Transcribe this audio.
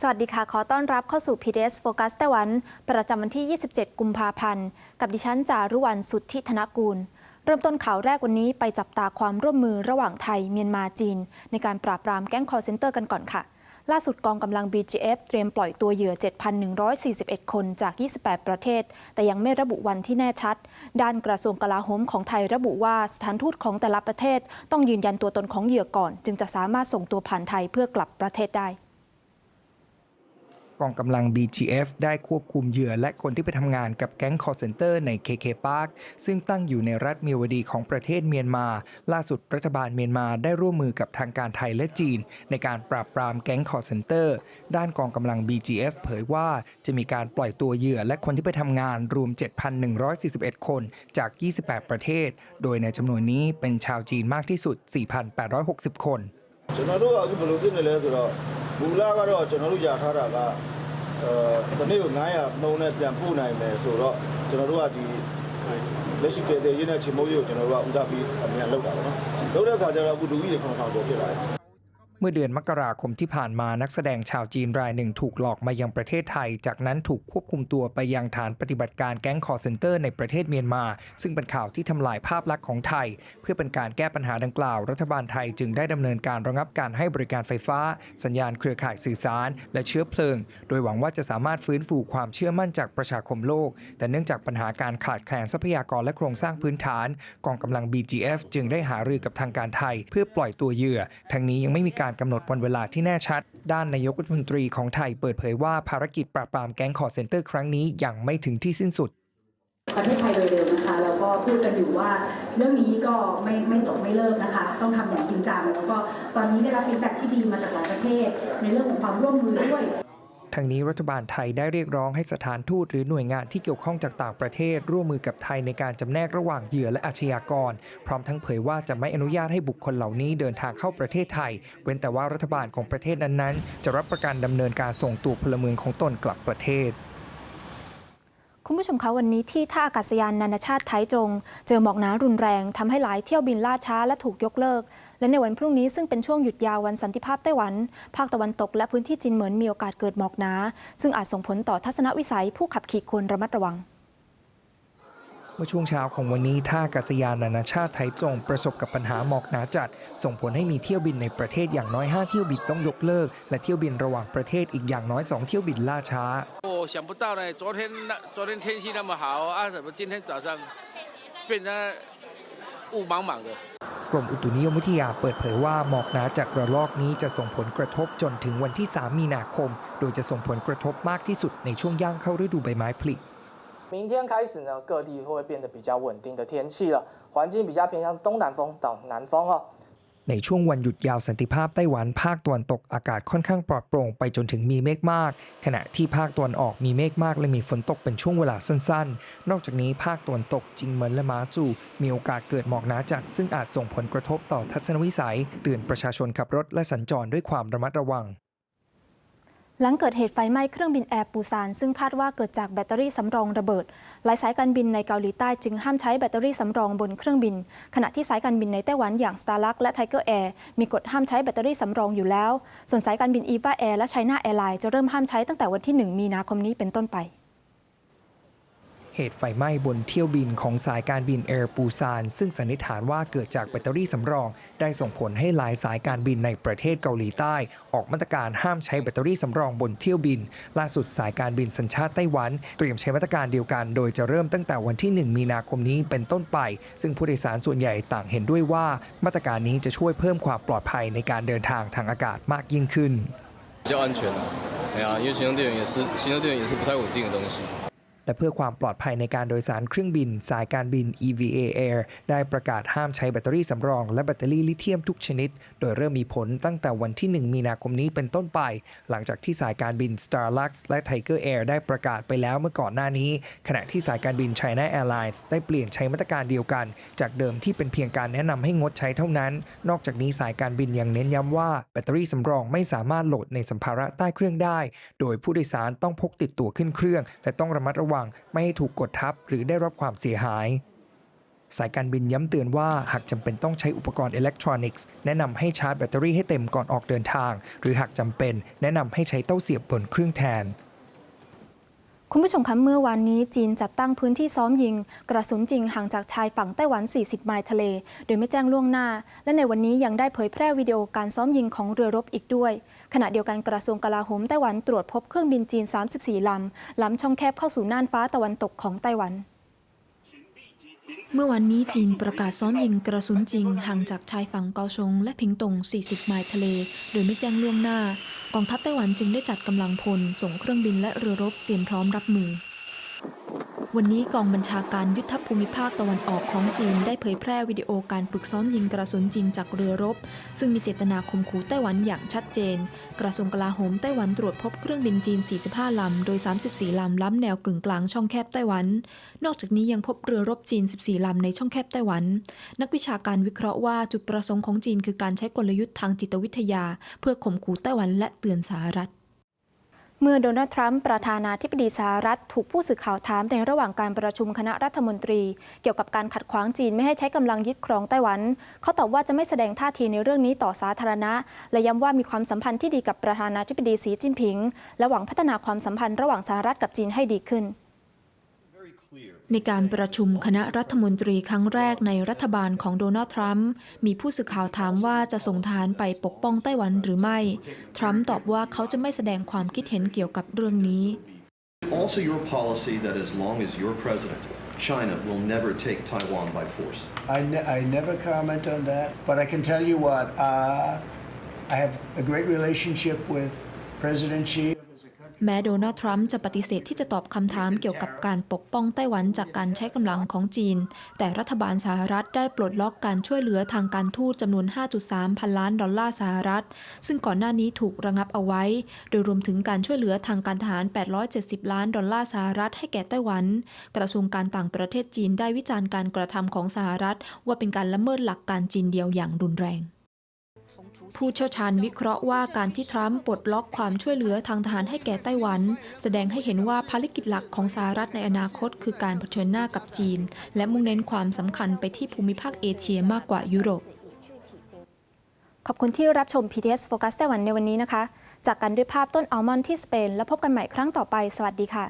สวัสดีค่ะ ขอต้อนรับเข้าสู่ PDS Focus ไต้หวัน ประจำวันที่ 27 กุมภาพันธ์ กับดิฉันจารุวรรณสุทธิธนกูล เริ่มต้นข่าวแรกวันนี้ไปจับตาความร่วมมือระหว่างไทย เมียนมาจีน ในการปราบปรามแก๊งคอร์เซนเตอร์กันก่อนค่ะ ล่าสุดกองกำลัง BGF เตรียมปล่อยตัวเหยื่อ 7,141 คนจาก 28 ประเทศ แต่ยังไม่ระบุวันที่แน่ชัด ด้านกระทรวงกลาโหมของไทยระบุว่าสถานทูตของแต่ละประเทศ ต้องยืนยันตัวตนของเหยื่อก่อน จึงจะสามารถส่งตัวผ่านไทยเพื่อกลับประเทศได้ กองกำลัง BGF ได้ควบคุมเหยื่อและคนที่ไปทำงานกับแก๊งคอร์เซนเตอร์ใน KK Park ซึ่งตั้งอยู่ในรัฐเมียวดีของประเทศเมียนมา ล่าสุดรัฐบาลเมียนมาได้ร่วมมือกับทางการไทยและจีน ในการปราบปรามแก๊งคอร์เซนเตอร์ ด้านกองกำลัง BGF เผยว่าจะมีการปล่อยตัวเหยื่อและคนที่ไปทำงานรวม 7,141 คนจาก 28 ประเทศ โดยในจำนวนนี้เป็นชาวจีนมากที่สุด 4,860 คน ကျွန်တော်တို့ကအခုဘယ်လိုဖြစ်နေလဲဆိုတော့မူလကတော့ကျွန်တော်တို့ရထားတာကအဲတနေ့ကို900နှုံးနဲ့ပြန်ပို့နိုင်မယ်ဆိုတော့ကျွန်တော်တို့ကဒီလက်ရှိပြည်သေးရင်းနဲ့ချင်းမိုးကြီးကိုကျွန်တော်တို့ကဦးစားပြီးအမြန်လုပ်တာပေါ့နော်လုပ်တဲ့အခါကျတော့အခုလူကြီးတွေ9000ကျော်ဖြစ်လာတယ် เมื่อเดือนมกราคมที่ผ่านมานักแสดงชาวจีนรายหนึ่งถูกหลอกมายังประเทศไทย จากนั้นถูกควบคุมตัวไปยังฐานปฏิบัติการแก๊งคอร์เซนเตอร์ในประเทศเมียนมา ซึ่งเป็นข่าวที่ทำลายภาพลักษณ์ของไทย เพื่อเป็นการแก้ปัญหาดังกล่าว รัฐบาลไทยจึงได้ดำเนินการระงับการให้บริการไฟฟ้า สัญญาณเครือข่ายสื่อสาร และเชื้อเพลิง โดยหวังว่าจะสามารถฟื้นฟูความเชื่อมั่นจากประชาคมโลก แต่เนื่องจากปัญหาการขาดแคลนทรัพยากรและโครงสร้างพื้นฐานกองกำลัง BGF จึงได้หารือกับทางการไทย เพื่อปล่อยตัวเหยื่อทั้งนี้ยังไม่มีการกำหนดวันเวลาที่แน่ชัด ด้านนายกรัฐมนตรีของไทยเปิดเผยว่าภารกิจปราบปรามแก๊งคอร์เซนเตอร์ครั้งนี้ยังไม่ถึงที่สิ้นสุดประเทศไทยโดยเร็วนะคะแล้วก็พูดกันอยู่ว่าเรื่องนี้ก็ไม่ไม่จบไม่เลิกนะคะ ต้องทำอย่างจริงจังแล้วก็ตอนนี้ได้รับฟีดแบ็กที่ดีมาจากหลายประเทศ ในเรื่องของความร่วมมือด้วย ทางนี้รัฐบาลไทยได้เรียกร้องให้สถานทูตหรือหน่วยงานที่เกี่ยวข้องจากต่างประเทศ ร่วมมือกับไทยในการจำแนกระหว่างเหยื่อและอาชญากร พร้อมทั้งเผยว่าจะไม่อนุญาตให้บุคคลเหล่านี้เดินทางเข้าประเทศไทย เว้นแต่ว่ารัฐบาลของประเทศนั้นๆ จะรับประกันดำเนินการส่งตัวพลเมืองของตนกลับประเทศคุณผู้ชมคะวันนี้ที่ท่าอากาศยานนานาชาติไทจง เจอหมอกหนารุนแรงทำให้หลายเที่ยวบินล่าช้าและถูกยกเลิก และในวันพรุ่งนี้ซึ่งเป็นช่วงหยุดยาววันสันติภาพไต้หวัน ภาคตะวันตกและพื้นที่จีนเหมือนมีโอกาสเกิดหมอกหนา ซึ่งอาจส่งผลต่อทัศนวิสัยผู้ขับขี่ควรระมัดระวัง เมื่อช่วงเช้าของวันนี้ท่าอากาศยานนานาชาติไทจง ประสบกับปัญหาหมอกหนาจัด ส่งผลให้มีเที่ยวบินในประเทศอย่างน้อย 5 เที่ยวบินต้องยกเลิก และเที่ยวบินระหว่างประเทศอีกอย่างน้อย 2 เที่ยวบินล่าช้า 我想不到呢，昨天那昨天天气那么好啊，怎么今天早上变成 雾茫茫的？ กรมอุตุนิยมวิทยาเปิดเผยว่าหมอกหนาจากระลอกนี้จะส่งผลกระทบจนถึงวันที่ 3 มีนาคม โดยจะส่งผลกระทบมากที่สุดในช่วงย่างเข้าฤดูใบไม้ผลิ 明天开始呢，各地会变得比较稳定的天气了，环境比较偏向东南风到南风哦。 ในช่วงวันหยุดยาวสันติภาพไต้หวันภาคตะวันตกอากาศค่อนข้างปลอดโปร่งไปจนถึงมีเมฆมาก ขณะที่ภาคตะวันออกมีเมฆมากและมีฝนตกเป็นช่วงเวลาสั้นๆ นอกจากนี้ภาคตะวันตกจิงเหมินและมาจู มีโอกาสเกิดหมอกหนาจัด ซึ่งอาจส่งผลกระทบต่อทัศนวิสัย เตือนประชาชนขับรถและสัญจรด้วยความระมัดระวัง หลังเกิดเหตุไฟไหม้เครื่องบินแอร์ปูซานซึ่งคาดว่าเกิดจากแบตเตอรี่สำรองระเบิด หลายสายการบินในเกาหลีใต้จึงห้ามใช้แบตเตอรี่สำรองบนเครื่องบิน ขณะที่สายการบินในไต้หวันอย่าง Starlux และ Tiger Air มีกฎห้ามใช้แบตเตอรี่สำรองอยู่แล้ว ส่วนสายการบิน EVA Air และ China Airlines จะเริ่มห้ามใช้ตั้งแต่วันที่ 1 มีนาคมนี้เป็นต้นไป เหตุไฟไหม้บนเที่ยวบินของสายการบินแอร์ปูซานซึ่งสันนิษฐานว่าเกิดจากแบตเตอรี่สำรอง ได้ส่งผลให้หลายสายการบินในประเทศเกาหลีใต้ ออกมาตรการห้ามใช้แบตเตอรี่สำรองบนเที่ยวบิน ล่าสุดสายการบินสัญชาติไต้หวัน เตรียมใช้มาตรการเดียวกัน โดยจะเริ่มตั้งแต่วันที่ 1 มีนาคมนี้เป็นต้นไป ซึ่งผู้โดยสารส่วนใหญ่ต่างเห็นด้วยว่า มาตรการนี้จะช่วยเพิ่มความปลอดภัยในการเดินทางทางอากาศมากยิ่งขึ้น 比较安全啊，哎呀，因为行动电源也是行动电源也是不太稳定的东西。 และเพื่อความปลอดภัยในการโดยสารเครื่องบิน สายการบิน EVA Air ได้ประกาศห้ามใช้แบตเตอรี่สำรองและแบตเตอรี่ลิเธียมทุกชนิด โดยเริ่มมีผลตั้งแต่วันที่ 1 มีนาคมนี้เป็นต้นไป หลังจากที่สายการบิน Starlux และ Tiger Air ได้ประกาศไปแล้วเมื่อก่อนหน้านี้ ขณะที่สายการบิน China Airlines ได้เปลี่ยนใช้มาตรการเดียวกัน จากเดิมที่เป็นเพียงการแนะนำให้งดใช้เท่านั้น นอกจากนี้สายการบินยังเน้นย้ำว่าแบตเตอรี่สำรองไม่สามารถโหลดในสัมภาระใต้เครื่องได้ โดยผู้โดยสารต้องพกติดตัวขึ้นเครื่อง และต้องระมัดระวังวังไม่ให้ถูกกดทับหรือได้รับความเสียหาย สายการบินย้ำเตือนว่าหากจำเป็นต้องใช้อุปกรณ์อิเล็กทรอนิกส์แนะนำให้ชาร์จแบตเตอรี่ให้เต็มก่อนออกเดินทาง หรือหากจำเป็นแนะนำให้ใช้เต้าเสียบบนเครื่องแทน คุณผู้ชมคะเมื่อวานนี้จีนจัดตั้งพื้นที่ซ้อมยิง กระสุนจริงห่างจากชายฝั่งไต้หวัน 40 ไมล์ทะเล โดยไม่แจ้งล่วงหน้า และในวันนี้ยังได้เผยแพร่วิดีโอการซ้อมยิงของเรือรบอีกด้วย ขณะเดียวกันกระทรวงกลาโหมไต้หวันตรวจพบเครื่องบินจีน 34 ลำล้ำช่องแคบเข้าสู่น่านฟ้าตะวันตกของไต้หวัน เมื่อวันนี้จีนประกาศซ้อมยิงกระสุนจริง ห่างจากชายฝั่งเกาชง และพิงตง 40 ไมล์ทะเล โดยไม่แจ้งล่วงหน้า กองทัพไต้หวันจึงได้จัดกำลังพล ส่งเครื่องบินและเรือรบเตรียมพร้อมรับมือ วันนี้กองบัญชาการยุทธภูมิภาคตะวันออกของจีนได้เผยแพร่วิดีโอการฝึกซ้อมยิงกระสุนจริงจากเรือรบ ซึ่งมีเจตนาข่มขู่ไต้หวันอย่างชัดเจน กระทรวงกลาโหมไต้หวันตรวจพบเครื่องบินจีน 45 ลำ โดย 34 ลำ ล้ำแนวกึ่งกลางช่องแคบไต้หวัน นอกจากนี้ยังพบเรือรบจีน 14 ลำในช่องแคบไต้หวัน นักวิชาการวิเคราะห์ว่าจุดประสงค์ของจีนคือการใช้กลยุทธ์ทางจิตวิทยา เพื่อข่มขู่ไต้หวันและเตือนสหรัฐ เมื่อโดนัลด์ทรัมป์ประธานาธิบดีสหรัฐ ถูกผู้สื่อข่าวถามในระหว่างการประชุมคณะรัฐมนตรี เกี่ยวกับการขัดขวางจีนไม่ให้ใช้กำลังยึดครองไต้หวัน เขาตอบว่าจะไม่แสดงท่าทีในเรื่องนี้ต่อสาธารณะ และย้ำว่ามีความสัมพันธ์ที่ดีกับประธานาธิบดีสีจิ้นผิง และหวังพัฒนาความสัมพันธ์ระหว่างสหรัฐกับจีนให้ดีขึ้น ในการประชุมคณะรัฐมนตรีครั้งแรกในรัฐบาลของโดนัลด์ทรัมป์มีผู้สื่อข่าวถามว่าจะส่งทหารไปปกป้องไต้หวันหรือไม่ ทรัมป์ตอบว่าเขาจะไม่แสดงความคิดเห็นเกี่ยวกับเรื่องนี้ Also, your policy that as long as you're president, China will never take Taiwan by force. I, ne- I never comment on that, but I can tell you what, uh, I have a great relationship with President Xi. แม้โดนัลด์ทรัมป์จะปฏิเสธที่จะตอบคำถามเกี่ยวกับการปกป้องไต้หวันจากการใช้กำลังของจีน แต่รัฐบาลสหรัฐได้ปลดล็อกการช่วยเหลือทางการทูตจำนวน 5.3 พันล้านดอลลาร์สหรัฐ ซึ่งก่อนหน้านี้ถูกระงับเอาไว้ โดยรวมถึงการช่วยเหลือทางการทหาร 870 ล้านดอลลาร์สหรัฐให้แก่ไต้หวัน กระทรวงการต่างประเทศจีนได้วิจารณ์การกระทำของสหรัฐ ว่าเป็นการละเมิดหลักการจีนเดียวอย่างรุนแรง ผู้เชี่ยวชาญวิเคราะห์ว่าการที่ทรัมป์ปลดล็อกความช่วยเหลือทางทหารให้แก่ไต้หวัน แสดงให้เห็นว่าภารกิจหลักของสหรัฐในอนาคต คือการเผชิญหน้ากับจีน และมุ่งเน้นความสำคัญไปที่ภูมิภาคเอเชียมากกว่ายุโรป ขอบคุณที่รับชม PTS Focus ไต้หวันในวันนี้นะคะ จากกันด้วยภาพต้นอัลมอนด์ที่สเปน แล้วพบกันใหม่ครั้งต่อไป สวัสดีค่ะ